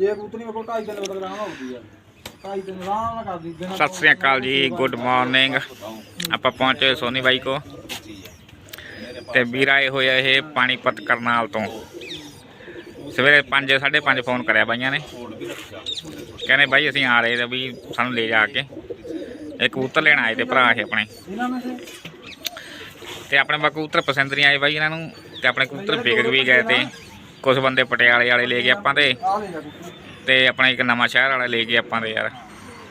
ਇਹ ਕਬੂਤਰੀ ਮੇਰੇ ਕੋਲ ਢਾਈ ਤਿੰਨ ਵਜੇ ਆਰਾਮ ਆਉਂਦੀ ਆ। ਢਾਈ ਤਿੰਨ ਆਰਾਮ ਨਾਲ ਕਰਦੀ ਦਿਨ ਸਤਿ ਸ੍ਰੀ ਅਕਾਲ ਜੀ ਗੁੱਡ ਮਾਰਨਿੰਗ ਆਪਾਂ ਪਹੁੰਚੇ ਸੋਨੀ ਬਾਈ ਕੋ ਤੇ ਵੀਰ ਆਏ ਹੋਏ ਇਹ ਪਾਣੀਪਤ ਕਰਨਾਲ ਤੋਂ। ਸਵੇਰੇ 5 5:30 ਫੋਨ ਕਰਿਆ ਬਾਈਆਂ ਨੇ। ਕਹਿੰਦੇ ਬਾਈ ਅਸੀਂ ਆ ਰਹੇ ਤੇ ਵੀ ਸਾਨੂੰ ਲੈ ਜਾ ਕੇ। ਇਹ ਕਬੂਤਰ ਲੈਣ ਆਏ ਤੇ ਭਰਾ ਇਹ ਆਪਣੇ। ਤੇ ਆਪਣੇ ਬਾ ਕਬੂਤਰ ਪਸੰਦ ਨਹੀਂ ਆਏ ਬਾਈ ਇਹਨਾਂ ਨੂੰ। ਤੇ ਆਪਣੇ ਕਬੂਤਰ ਵਿਕ ਵੀ ਗਏ ਤੇ। ਕੁਝ ਬੰਦੇ ਪਟਿਆਲੇ ਵਾਲੇ ਲੈ ਗਏ ਆਪਾਂ ਤੇ। ਆ ਲੈ ਤੇ ਆਪਣਾ ਇੱਕ ਨਵਾਂ ਸ਼ਹਿਰ ਵਾਲਾ ਲੈ ਗਏ ਆਪਾਂ ਦੇ ਯਾਰ।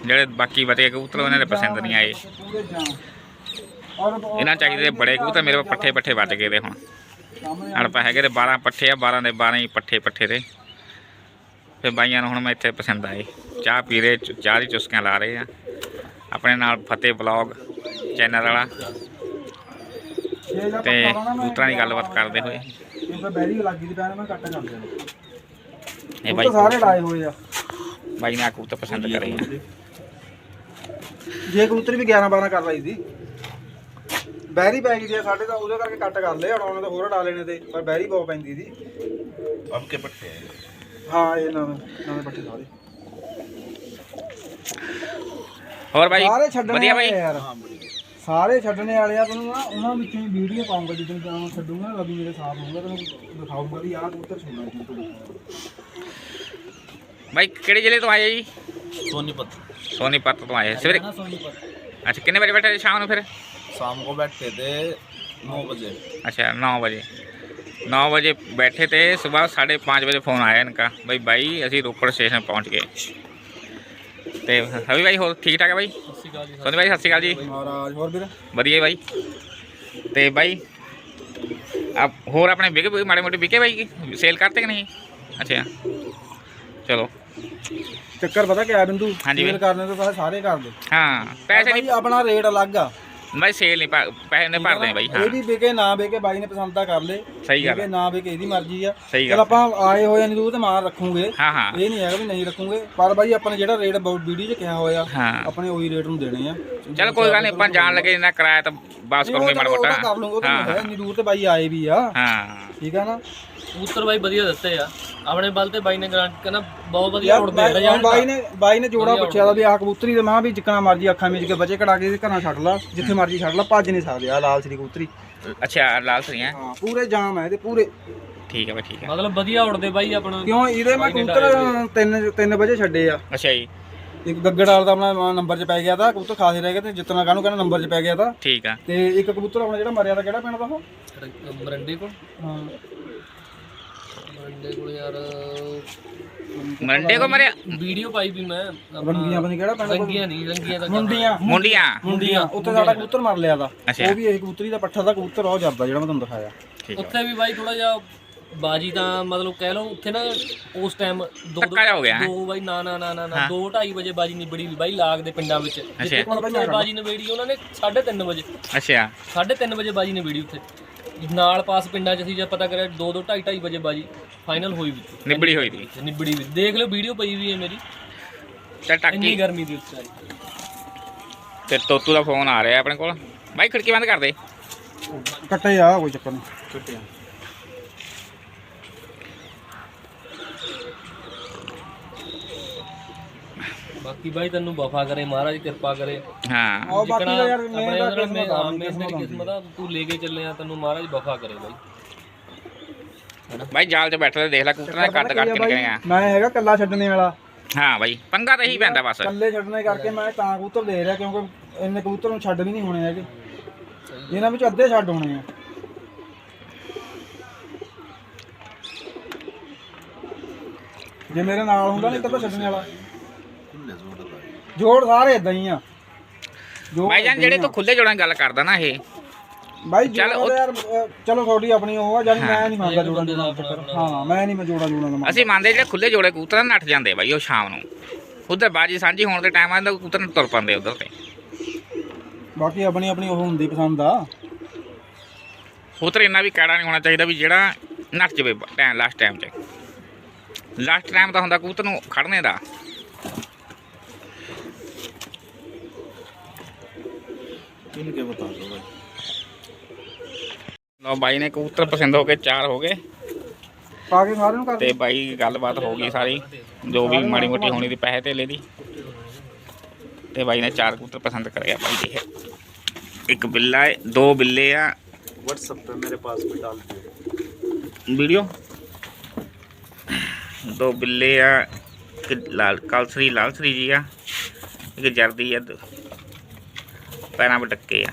ਜਿਹੜੇ ਬਾਕੀ ਬਤੇ ਕਬੂਤਰ ਉਹਨਾਂ ਦੇ ਪਸੰਦ ਨਹੀਂ ਆਏ। ਪੂਰੇ ਜਾਮ ਔਰ ਉਹ ਇਹਨਾਂ ਚਾਹੀਦੇ ਬੜੇ ਕਬੂਤਰ, ਮੇਰੇ ਕੋਲ ਪੱਠੇ ਪੱਠੇ ਵੱਜ ਗਏ ਦੇ ਹੁਣ। ਅੜਪਾ ਹੈਗੇ ਤੇ 12 ਪੱਠੇ ਆ 12 ਦੇ 12 ਹੀ ਪੱਠੇ ਪੱਠੇ ਤੇ। ਫਿਰ ਬਾਈਆਂ ਨੂੰ ਹੁਣ ਮੈਂ ਇੱਥੇ ਪਸੰਦ ਆਏ। ਚਾਹ ਪੀ ਰਹੇ, ਚ- ਚਾਹ ਦੀ ਚੁਸਕੀਆਂ ਲਾ ਰਹੇ ਆ। ਆਪਣੇ ਨਾਲ ਫਤਿਹ ਬਲੌਗ ਚੈਨਲ ਵਾਲਾ। ਇਹ ਤੇ ਕਬੂਤਰਾਂ ਦੀ ਗੱਲਬਾਤ ਕਰਦੇ ਹੋਏ। ਇਹ ਤਾਂ ਬੈਰੀ ਲੱਗੀ ਦੀ ਪੈਣ ਮੈਂ ਕੱਟ ਕਰ ਦੇਣਾ ਇਹ ਇਹ ਬਾਈ ਸਾਰੇ ਲਾਏ ਹੋਏ ਆ ਬਾਈ ਨੇ ਆਹ ਕਬੂਤਰ ਪਸੰਦ ਕਰੇ ਆ ਜੇ ਕਬੂਤਰ ਵੀ 11 12 ਕਰ ਲਈ ਸੀ ਬੈਰੀ ਪੈ ਗਈ ਸੀ ਸਾਡੇ ਤਾਂ ਉਹਦੇ ਕਰਕੇ ਕੱਟ ਕਰ ਲਏ ਹੁਣ ਉਹਨਾਂ ਦੇ ਹੋਰ ਡਾ ਲੈਣੇ ਤੇ ਪਰ ਬੈਰੀ ਬਹੁਤ ਪੈਂਦੀ ਸੀ अब के पट्टे हैं ਹਾਂ ਇਹ ਨਵੇਂ ਨਵੇਂ ਪੱਠੇ ਸਾਰੇ ਹੋਰ ਬਾਈ ਸਾਰੇ ਛੱਡਣੇ ਵਧੀਆ ਵਾਲੇ ਬਾਈ ਆ ਯਾਰ ਸਾਰੇ ਛੱਡਣੇ ਵਾਲੇ ਆ ਤੈਨੂੰ ਨਾ ਉਹਨਾਂ ਵਿੱਚੋਂ ਹੀ ਵੀਡੀਓ ਪਾਉਂਗਾ ਜਦੋਂ ਮੈਂ ਛੱਡੂਗਾ ਰਵੀ ਮੇਰੇ ਸਾਥ ਹੋਊਗਾ ਤੈਨੂੰ ਦਿਖਾਊਂਗਾ ਵੀ ਆਹ ਕਬੂਤਰ ਸੁਣਨਾ ਕਬੂਤਰ ਬਾਈ ਕਿਹੜੇ ਜ਼ਿਲ੍ਹੇ ਤੋਂ ਆਏ ਜੀ सोनीपत ਸੋਨੀਪਤ ਤੋਂ ਆਏ ਸਵੇਰੇ ਅੱਛਾ ਕਿੰਨੇ ਵਜੇ ਬੈਠੇ ਸੀ ਸ਼ਾਮ ਨੂੰ ਫਿਰ शाम को बैठते थे नौ बजे अच्छा नौ बजे नौ बजे बैठे थे सुबह साढ़े पाँच बजे फ़ोन आया इनका भाई भाई ਅਸੀਂ ਰੋਪੜ ਸਟੇਸ਼ਨ ਪਹੁੰਚ ਗਏ ਤੇ ਰਵੀ ਭਾਈ ਹੋਰ ਠੀਕ ਸੋਨੀ ਸਤਿ ਸ਼੍ਰੀ ਅਕਾਲ ਜੀ। ਮਹਾਰਾਜ ਹੋਰ ਵੀਰ? ਵਧੀਆ ਭਾਈ ਤੇ ਭਾਈ ਆਪ ਹੋਰ ਆਪਣੇ ਵਿਕੇ ਮਾੜੇ ਮੋਟੇ ਵਿਕੇ ਭਾਈ ਸੇਲ ਕਰਤੇ ਕਿ ਨਹੀਂ? ਅੱਛਾ। ਚਲੋ। ਚੱਕਰ ਪਤਾ ਕਿਆ ਬਿੰਦੂ? ਹਾਂਜੀ ਸੇਲ ਬਈ। ਕਰਨੇ ਤੋਂ ਪਹਿਲਾਂ ਸਾਰੇ ਕਰਦੇ ਹਾਂ ਪੈਸੇ ਭਾਈ ਨਹੀਂ ਆਪਣਾ ਰੇਟ ਅਲੱਗ ਆ। ਭਾਈ ਸੇਲ ਨਹੀਂ ਪੈਸੇ ਨਹੀਂ ਭਰਦੇ ਭਾਈ ਹਾਂ। ਇਹ ਵੀ ਵਿਕੇ ਨਾ ਵਿਕੇ ਬਾਈ ਨੇ ਪਸੰਦ ਤਾਂ ਕਰ ਲੇ ਸਹੀ ਗੱਲ ਵਿਕੇ ਹੈ। ਨਾ ਵਿਕੇ ਇਹਦੀ ਮਰਜ਼ੀ ਆ। ਸਹੀ ਚਲ ਗੱਲ ਆਪਾਂ ਆਏ ਹੋਏ ਆ ਨਿਰੂਤ ਮਾਰ ਰੱਖੂਗੇ। ਹਾਂ ਹਾਂ। ਇਹ ਨਹੀਂ ਹੈਗਾ ਵੀ ਨਹੀਂ ਰੱਖੂਗੇ। ਪਰ ਬਾਈ ਆਪਾਂ ਨੇ ਜਿਹੜਾ ਰੇਟ ਵੀਡੀਓ 'ਚ ਕਿਹਾ ਹੋਇਆ ਹਾਂ। ਆਪਣੇ ਉਹੀ ਰੇਟ ਨੂੰ ਦੇਣੇ ਆ। ਚਲ ਕੋਈ ਗੱਲ ਨਹੀਂ ਆਪਾਂ ਜਾਣ ਲੱਗੇ ਇਹਨਾਂ ਕਿਰਾਇਆ ਤਾਂ ਬਾਸ ਕਰੂੰਗੇ ਮਾੜਾ ਮੋਟਾ। ਕਰ ਲੂੰਗਾ ਉਹ ਤਾਂ ਹਾਂ ਨਿਰੂਤ ਤੇ ਬਾਈ ਆਏ ਵੀ ਆ। ਹਾਂ। ਠੀਕ ਆ ਨਾ? ਕਬੂਤਰ ਬਾਈ ਵਧੀਆ ਦਿੱਤੇ ਆ। ਆਪਣੇ ਬਲ ਤੇ ਬਾਈ ਨੇ ਗਾਰੰਟੀ ਕਹਿੰਦਾ ਬਹੁਤ ਵਧੀਆ ਯਾਰ ਉੜਦੇ ਆ ਬਾਈ ਨੇ ਬਾਈ ਨੇ ਜੋੜਾ ਪੁੱਛਿਆ ਦਾ ਵੀ ਆਹ ਕਬੂਤਰੀ ਦੇ ਮਾਂ ਵੀ ਜਿੱਕਣਾ ਮਰਜ਼ੀ ਅੱਖਾਂ ਵਿੱਚ ਕੇ ਬਚੇ ਕਢਾ ਕੇ ਘਰਾਂ ਛੱਡ ਲਾ ਜਿੱਥੇ ਮਰਜ਼ੀ ਛੱਡ ਲਾ ਭੱਜ ਨਹੀਂ ਸਕਦੇ ਆ ਲਾਲ ਸ੍ਰੀ ਕਬੂਤਰੀ। ਅੱਛਾ ਲਾਲ ਸਰੀਆਂ ਹਾਂ ਪੂਰੇ ਜਾਮ ਹੈ ਇਹਦੇ ਪੂਰੇ। ਠੀਕ ਹੈ ਬਈ ਠੀਕ ਹੈ ਮਤਲਬ ਵਧੀਆ ਉੜਦੇ ਬਾਈ ਆਪਣਾ ਕਿਉਂ ਇਹਦੇ ਮੈਂ ਕਬੂਤਰ 3 3 ਵਜੇ ਛੱਡੇ ਆ। ਅੱਛਾ ਜੀ। ਇੱਕ ਗੱਗੜ ਵਾਲਾ ਦਾ ਆਪਣਾ ਨੰਬਰ 'ਚ ਪੈ ਗਿਆ ਤਾਂ ਕਬੂਤਰ ਖਾਸੇ ਰਹਿ ਗਏ ਤੇ ਜਿੱਤਣਾ ਕਾਹਨੂੰ ਕਹਿੰਦਾ ਨੰਬਰ 'ਚ ਪੈ ਗਿਆ ਤਾਂ। ਠੀਕ ਆ। ਤੇ ਇੱਕ ਕਬੂਤਰ ਆਪਣਾ ਜਿਹੜਾ ਮਰਿਆ ਦਾ ਕਿਹੜਾ ਪਿੰਡ ਦਾ ਉਹ? ਮਰੰਡੇ ਕੋਲ। ਹਾਂ। ਮਰੰਡੇ ਕੋਲ ਯਾਰ ਮਰੰਡੇ ਕੋ ਮਰਿਆ? ਵੀਡੀਓ ਪਾਈ ਵੀ ਮੈਂ ਰੰਗੀਆਂ ਬਣੀ ਕਿਹੜਾ ਪਿੰਡ? ਰੰਗੀਆਂ ਨਹੀਂ ਰੰਗੀਆਂ ਦਾ ਮੁੰਡੀਆਂ। ਮੁੰਡੀਆਂ। ਮੁੰਡੀਆਂ। ਉੱਥੇ ਸਾਡਾ ਕਬੂਤਰ ਮਰ ਲਿਆ ਦਾ ਅੱਛਾ। ਉਹ ਵੀ ਇਹ ਕਬੂਤਰੀ ਦਾ ਪੱਠਾ ਦਾ ਕਬੂਤਰ ਉਹ ਜਾਂਦਾ ਜਿਹੜਾ ਮੈਂ ਤੁਹਾਨੂੰ ਦਿਖਾਇਆ। ਠੀਕ ਉੱਥੇ ਵੀ ਬਾਈ ਥੋੜਾ ਜਿਹਾ ਬਾਜੀ ਤਾਂ ਮਤਲਬ ਕਹਿ ਲਓ ਉੱਥੇ ਨਾ ਉਸ ਟਾਈਮ ਦੋ ਧੱਕਾ ਜਿਹਾ ਹੋ ਗਿਆ, ਹੈਂ? ਦੋ ਬਾਈ ਨਾ ਨਾ ਨਾ ਨਾ ਨਾ ਹਾਂ। 2:30 ਵਜੇ ਬਾਜੀ ਨਿਬੜੀ ਵੀ ਬਾਈ ਲਾਗ ਦੇ ਪਿੰਡਾਂ ਵਿੱਚ। ਜਿੱਥੇ ਅੱਛਾ। ਉੱਥੇ ਬਾਜੀ ਨਿਬੜੀ ਉਹਨਾਂ ਨੇ 3:30 ਵਜੇ। ਅੱਛਾ। 3:30 ਵਜੇ ਬਾਜੀ ਨਿਬੜੀ ਉੱਥੇ। ਨਾਲ ਪਾਸ ਪਿੰਡਾਂ 'ਚ ਅਸੀਂ ਜੇ ਪਤਾ ਕਰਿਆ 2 2 2:30 2:30 ਵਜੇ ਬਾਜੀ ਫਾਈਨਲ ਹੋਈ ਵੀ ਨਿਬੜੀ ਹੋਈ ਦੀ ਨਿਬੜੀ ਵੀ ਦੇਖ ਲਓ ਵੀਡੀਓ ਪਈ ਵੀ ਹੈ ਮੇਰੀ। ਤੇ ਇੰਨੀ ਟਾਕੀ ਗਰਮੀ ਦੀ ਉੱਤੇ ਤੇ ਤੋਤੂ ਦਾ ਫੋਨ ਆ ਰਿਹਾ ਆਪਣੇ ਕੋਲ। ਬਾਈ ਖਿੜਕੀ ਬੰਦ ਕਰ ਦੇ। ਕੱਟੇ ਆ ਕੋਈ ਚੱਕਰ ਨਹੀਂ ਕੱਟੇ ਆ। ਬਾਕੀ ਬਾਈ ਤੈਨੂੰ ਵਫਾ ਕਰੇ ਮਹਾਰਾਜ ਕਿਰਪਾ ਕਰੇ। ਹਾਂ। ਉਹ ਬਾਕੀ ਯਾਰ ਆਪਣੇ ਮੈਂ ਤਾਂ ਉਹਦੇ ਨਾਲ ਕਿਸਮਤ ਆ ਮੇਰੀ ਕਿਸਮਤ ਆ ਤੂੰ ਲੈ ਕੇ ਚੱਲੇ ਆ ਤੈਨੂੰ ਮਹਾਰਾਜ ਵਫਾ ਕਰੇ ਬਾਈ। ਬਾਈ ਜਾਲ 'ਚ ਬੈਠੇ ਤੇ ਦੇਖ ਲੈ ਕੂਤਰਾਂ ਦਾ ਕੱਦ ਕੱਟ ਕੇ ਨਿਕਲੇ ਆ। ਮੈਂ ਹੈਗਾ ਕੱਲਾ ਛੱਡਣੇ ਵਾਲਾ। ਹਾਂ ਬਾਈ ਪੰਗਾ ਤਾਂ ਇਹੀ ਪੈਂਦਾ ਬਸ। ਕੱਲੇ ਛੱਡਣੇ ਕਰਕੇ ਮੈਂ ਤਾਂ ਕਬੂਤਰ ਦੇ ਰਿਹਾ ਕਿਉਂਕਿ ਇੰਨੇ ਕਬੂਤਰ ਨੂੰ ਛੱਡ ਵੀ ਨਹੀਂ ਹੋਣੇ ਹੈਗੇ। ਇਹਨਾਂ ਵਿੱਚ ਅੱਧੇ ਛੱਡ ਹੋਣੇ ਆ। ਜੇ ਮੇਰੇ ਨਾਲ ਹੁੰਦਾ ਨਹੀਂ ਤਾਂ ਛੱਡਣੇ ਵਾਲਾ। ਜੋੜ ਸਾਰੇ ਇਦਾਂ ਹੀ ਆ। ਜੋੜ ਬਾਈ ਜਾਨ ਜਿਹੜੇ ਤੂੰ ਖੁੱਲੇ ਜੋੜਾਂ ਦੀ ਗੱਲ ਕਰਦਾ ਨਾ ਇਹ ਬਾਈ ਚੱਲ ਯਾਰ ਅਹ, ਚਲੋ ਤੁਹਾਡੀ ਆਪਣੀ ਉਹ ਆ ਜਾਨੀ ਮੈਂ ਨਹੀਂ ਮੰਨਦਾ ਜੋੜਾਂ ਦਾ ਚੱਕਰ ਹਾਂ ਮੈਂ ਨਹੀਂ ਮੈਂ ਜੋੜਾਂ ਜੋੜਾਂ ਦਾ ਮੰਨਦਾ ਅਸੀਂ ਮੰਨਦੇ। ਜਿਹੜੇ ਖੁੱਲੇ ਜੋੜੇ ਕੂਤਰਾਂ ਨੱਠ ਜਾਂਦੇ ਬਾਈ ਉਹ ਸ਼ਾਮ ਨੂੰ। ਉਧਰ ਬਾਜੀ ਸਾਂਝੀ ਹੋਣ ਦੇ ਟਾਈਮ ਆਂਦਾ ਕੂਤਰ ਨੂੰ ਤੁਰ ਪੰਦੇ ਉਧਰ ਤੇ। ਬਾਕੀ ਆਪਣੀ ਆਪਣੀ ਉਹ ਹੁੰਦੀ ਪਸੰਦ ਆ। ਕੂਤਰ ਇੰਨਾ ਵੀ ਕੈੜਾ ਨਹੀਂ ਹੋਣਾ ਚਾਹੀਦਾ ਵੀ ਜਿਹੜਾ ਨੱਠ ਜਵੇ ਟਾਈਮ ਲਾਸਟ ਟਾਈਮ 'ਚ ਲਾਸਟ ਟਾਈਮ ਤਾਂ ਹੁੰਦਾ ਕੂਤਰ ਨੂੰ ਖੜਨੇ ਦਾ। इनके बता दो भाई ਲੋ ਬਾਈ ਨੇ ਕਬੂਤਰ ਪਸੰਦ ਹੋ ਗਏ ਚਾਰ ਹੋ ਗਏ ਪਾ ਕੇ ਸਾਰਿਆਂ ਨੂੰ ਕਰ ਤੇ ਬਾਈ ਗੱਲਬਾਤ ਹੋ ਗਈ ਸਾਰੀ ਜੋ ਵੀ ਮਾੜੀ ਮੋਟੀ ਹੋਣੀ ਦੀ ਪੈਸੇ ਧੇਲੇ ਦੀ ਤੇ ਬਾਈ ਨੇ ਚਾਰ ਕਬੂਤਰ ਪਸੰਦ ਕਰਿਆ ਬਾਈ ਜੀ ਇਹ ਇੱਕ ਬਿੱਲਾ ਹੈ ਦੋ ਬਿੱਲੇ ਆ व्हाट्सएप पे मेरे पास भी डाल दिए ਵੀਡੀਓ ਦੋ ਬਿੱਲੇ ਆ ਇੱਕ ਲਾਲ ਕਲਸਰੀ ਲਾਲਸਰੀ ਜੀ ਆ ਇੱਕ ਜਰਦੀ ਆ ਦੋ- ਪੈਰਾਂ ਪਟੱਕੇ ਆ।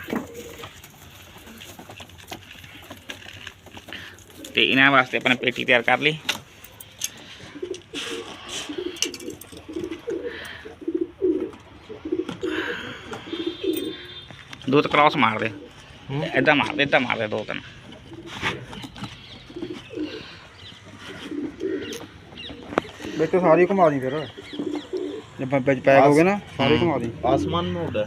ਤੇ ਇਹਨਾਂ ਵਾਸਤੇ ਆਪਾਂ ਪੇਟੀ ਤਿਆਰ ਕਰ ਲਈ। ਦੋ ਤੇ ਕ੍ਰਾਸ ਮਾਰ ਦੇ ਐਦਾਂ ਮਾਰ ਦੇ ਐਦਾਂ ਮਾਰ ਦੇ ਦੋ ਤਿੰਨ। ਵਿੱਚ ਸਾਰੀ ਘੁਮਾ ਦੀ ਫਿਰ। ਜੇ ਵਿੱਚ ਪੈਕ ਹੋ ਗਏ ਨਾ ਸਾਰੇ ਘੁਮਾ ਦੀ ਆਸਮਾਨ ਮੋੜ ਹੈ।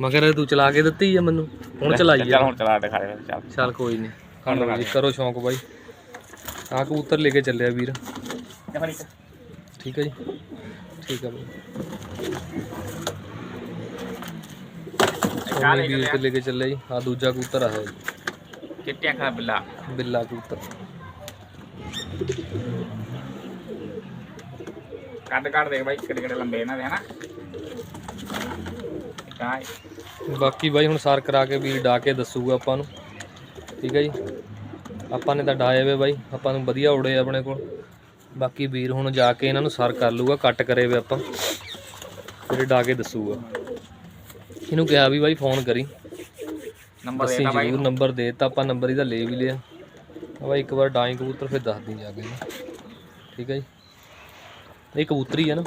ਮਗਰ ਤੂੰ ਚਲਾ ਕੇ ਦਿੱਤੀ ਆ ਮੈਨੂੰ। ਹੁਣ ਚਲਾਈ ਚੱਲ ਆ ਹੁਣ ਚਲਾ ਦਿਖਾ ਦੇ ਚੱਲ। ਚੱਲ ਕੋਈ ਨਹੀਂ ਖੰਡ ਜੀ ਕਰੋ ਸ਼ੌਂਕ ਬਾਈ। ਆ ਕਬੂਤਰ ਲੈ ਕੇ ਚੱਲਿਆ ਵੀਰ। ਠੀਕ ਹੈ ਜੀ। ਠੀਕ ਹੈ ਬਾਈ। ਵੀਰ ਤੇ ਲੈ ਕੇ ਚੱਲਿਆ ਜੀ। ਆ ਦੂਜਾ ਕਬੂਤਰ ਆ ਹੈ ਚਿੱਟਿਆ ਖਾ ਬਿੱਲਾ। ਬਿੱਲਾ ਕਬੂਤਰ। ਕੱਦ ਕੱਢ ਦੇ ਬਾਈ। ਕਿਹੜੇ ਕਿਹੜੇ ਲੰਬੇ ਇਹਨਾਂ ਦੇ ਹਨਾ? ਬਾਕੀ ਬਾਈ ਹੁਣ ਸਾਰ ਕਰਾ ਕੇ ਵੀਰ ਡਾ ਕੇ ਦੱਸੂਗਾ ਆਪਾਂ ਨੂੰ। ਠੀਕ ਹੈ ਜੀ? ਆਪਾਂ ਨੇ ਤਾਂ ਡਾਏ ਵੇ ਬਾਈ। ਆਪਾਂ ਨੂੰ ਵਧੀਆ ਉੜੇ ਆਪਣੇ ਕੋਲ। ਬਾਕੀ ਵੀਰ ਹੁਣ ਜਾ ਕੇ ਇਹਨਾਂ ਨੂੰ ਸਾਰ ਕਰ ਲੂਗਾ ਕੱਟ ਕਰੇ ਵੇ ਆਪਾਂ। ਫਿਰ ਡਾ ਕੇ ਦੱਸੂਗਾ। ਇਹਨੂੰ ਕਿਹਾ ਵੀ ਬਾਈ ਫੋਨ ਕਰੀ। ਨੰਬਰ ਦੇਤਾ ਬਾਈ ਜ਼ਰੂਰ ਨੰਬਰ ਦੇਤਾ ਆਪਾਂ ਨੰਬਰ ਇਹਦਾ ਲੈ ਵੀ ਲਿਆ। ਬਾਈ ਇੱਕ ਵਾਰ ਡਾਈ ਕਬੂਤਰ ਫਿਰ ਦੱਸ ਦੀ ਜਾ ਕੇ ਠੀਕ ਹੈ ਜੀ? ਇਹ ਕਬੂਤਰੀ ਹੈ ਨਾ?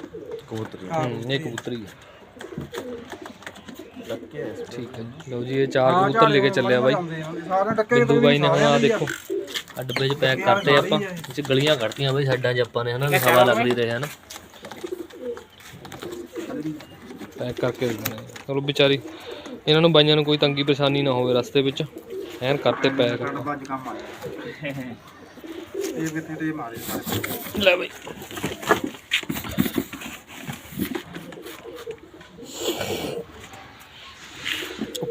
ਕਬੂਤਰੀ ਹਾਂ ਇਹ ਕਬੂਤਰੀ ਹੈ ਠੀਕ ਹੈ ਲਓ ਜੀ ਇਹ ਚਾਰ ਕਬੂਤਰ ਲੈ ਕੇ ਚੱਲਿਆ ਬਾਈ। ਬਿੰਦੂ ਬਾਈ ਨੇ ਹੁਣ ਆ। ਦੇਖੋ। ਆ ਡੱਬੇ 'ਚ ਪੈਕ ਕਰਤੇ ਆਪਾਂ। ਇਹ 'ਚ ਗਲੀਆਂ ਕੱਢਤੀਆਂ ਬਾਈ ਸਾਈਡਾਂ 'ਚ ਆਪਾਂ ਨੇ ਹਨਾ ਵੀ ਹਵਾ ਲੱਗਦੀ ਰਹੇ ਹਨਾ। ਪੈਕ ਕਰਕੇ। ਚਲੋ ਵਿਚਾਰੀ ਇਹਨਾਂ ਨੂੰ ਬਾਈਆਂ ਨੂੰ ਕੋਈ ਤੰਗੀ ਪਰੇਸ਼ਾਨੀ ਨਾ ਹੋਵੇ ਰਸਤੇ ਵਿੱਚ। ਐਨ ਕਰਤੇ ਪੈਕ ਇਹ ਕਿੱਥੇ ਤੇ ਮਾਰੇ ਲੈ ਬਾਈ।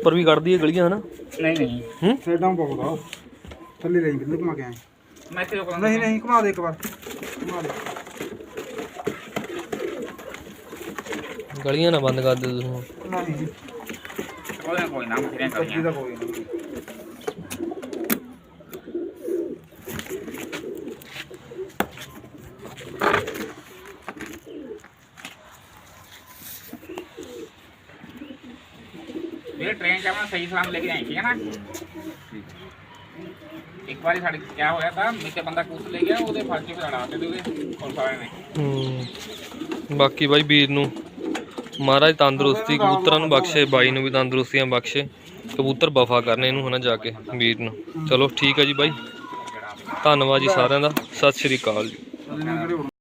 ਉੱਪਰ ਵੀ ਕੱਢਦੀ ਹੈ ਗਲੀਆਂ ਹਨਾ? ਨਹੀਂ ਨਹੀਂ। ਹੂੰ? ਬਹੁਤ ਆ। ਥੱਲੇ ਲਈ ਕਿੰਨੇ ਘੁਮਾ ਕੇ ਆਏ। ਮੈਂ ਨਹੀਂ ਨਹੀਂ ਘੁਮਾ ਦੇ ਇੱਕ ਵਾਰ। ਘੁਮਾ ਦੇ। ਗਲੀਆਂ ਨਾ ਬੰਦ ਕਰ ਦੇ ਤੁਸੀਂ ਨਹੀਂ। ਕੋਈ ਕੋਈ ਨਾ ਫਿਰਾਂ ਸਬਜ਼ੀ ਕਰੀਆਂ ਦਾ ਕੋਈ ਨਹੀਂ ਇਹ ਟ੍ਰੇਨ ਚ ਆਪਣਾ ਸਹੀ ਸਲਾਮ ਲੈ ਕੇ ਜਾਈਂ ਠੀਕ ਇੱਕ ਵਾਰੀ ਸਾਡੇ ਕੀ ਹੋਇਆ ਤਾਂ ਮੇਕੇ ਬੰਦਾ ਕੁੱਤ ਲੈ ਗਿਆ, ਉਹਦੇ ਫਰਕੇ ਤੇ ਲੜਾ ਤੇ ਉਹਦੇ ਪੁਲਿਸ ਵਾਲਿਆਂ ਨੇ। ਹੂੰ। ਬਾਕੀ ਬਾਈ ਵੀਰ ਨੂੰ, ਮਹਾਰਾਜ ਤੰਦਰੁਸਤੀ, ਕਬੂਤਰਾਂ ਨੂੰ ਬਖਸ਼ੇ, ਬਾਈ ਨੂੰ ਵੀ ਤੰਦਰੁਸਤੀਆਂ ਬਖਸ਼ੇ, ਕਬੂਤਰ ਵਫਾ ਕਰਨੇ ਇਹਨੂੰ ਹਨਾ ਜਾ ਕੇ, ਵੀਰ ਨੂੰ। ਚਲੋ ਠੀਕ ਹੈ ਜੀ ਬਾਈ। ਧੰਨਵਾਦ ਜੀ ਸਾਰਿਆਂ ਦਾ। ਸਤਿ ਸ਼੍ਰੀ ਅਕਾਲ ਜੀ।